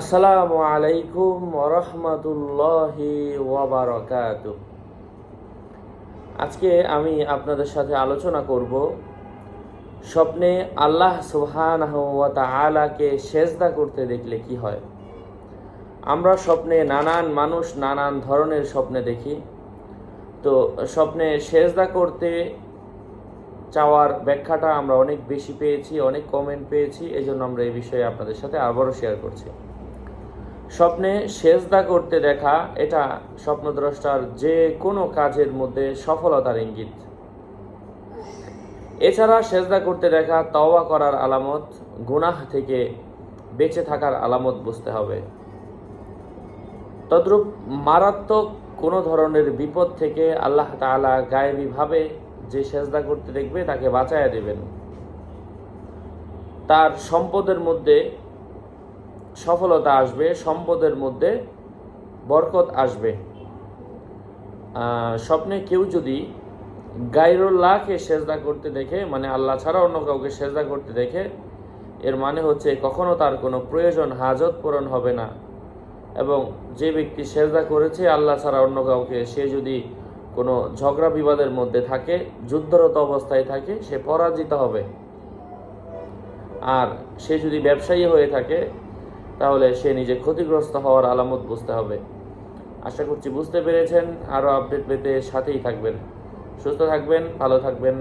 আসসালামু আলাইকুম ওরহমতুল্লাহি ওয়াবারকাত আজকে আমি আপনাদের সাথে আলোচনা করব স্বপ্নে আল্লাহ সুবহানাহু ওয়া তাআলাকে সেজদা করতে দেখলে কি হয়। আমরা স্বপ্নে নানান মানুষ নানান ধরনের স্বপ্নে দেখি। তো স্বপ্নে সেজদা করতে চাওয়ার ব্যাখ্যাটা আমরা অনেক বেশি পেয়েছি, অনেক কমেন্ট পেয়েছি এই জন্য আমরা এই বিষয়ে আপনাদের সাথে আবারও শেয়ার করছি। স্বপ্নে সেজদা করতে দেখা, এটা স্বপ্নদ্রষ্টার যে কোনো কাজের মধ্যে সফলতার ইঙ্গিত। এছাড়া সেজদা করতে দেখা, তওবা করার আলামত, গুনাহ থেকে বেঁচে থাকার আলামত বুঝতে হবে। তদ্রূপ মারাত্মক কোনো ধরনের বিপদ থেকে আল্লাহ তাআলা গায়েবীভাবে যে সেজদা করতে দেখবে, তাকে বাঁচাইয়া দেবেন। তার সম্পদের মধ্যে সফলতা আসবে, সম্পদের মধ্যে বরকত আসবে। স্বপ্নে কেউ যদি গাইরুল্লাহকে সেজদা করতে দেখে মানে আল্লাহ ছাড়া অন্য কাউকে সেজদা করতে দেখে, এর মানে হচ্ছে কখনো তার কোনো প্রয়োজন হাজত পূরণ হবে না। এবং যে ব্যক্তি সেজদা করেছে, আল্লাহ ছাড়া অন্য কাউকে, সে যদি কোনো ঝগড়া বিবাদের মধ্যে থাকে, যুদ্ধরত অবস্থায় থাকে, সে পরাজিত হবে। আর সে যদি ব্যবসায়ী হয়ে থাকে তাহলে সে নিজে ক্ষতিগ্রস্ত হওয়ার আলামত বুঝতে হবে। আশা করছি বুঝতে পেরেছেন। আরও আপডেট পেতে সাথেই থাকবেন। সুস্থ থাকবেন, ভালো থাকবেন।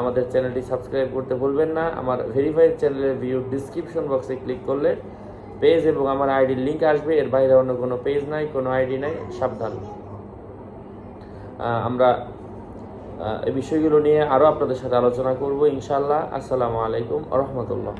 আমাদের চ্যানেলটি সাবস্ক্রাইব করতে ভুলবেন না। আমার ভেরিফাইড চ্যানেলের ভিউ ডিসক্রিপশন বক্সে ক্লিক করলে পেজ এবং আমার আইডির লিঙ্ক আসবে। এর বাইরে অন্য কোনো পেজ নাই, কোনো আইডি নাই। সাবধান। আমরা এই বিষয়গুলো নিয়ে আরও আপনাদের সাথে আলোচনা করব ইনশাল্লাহ আসসালামু আলাইকুম রহমতুল্লাহ।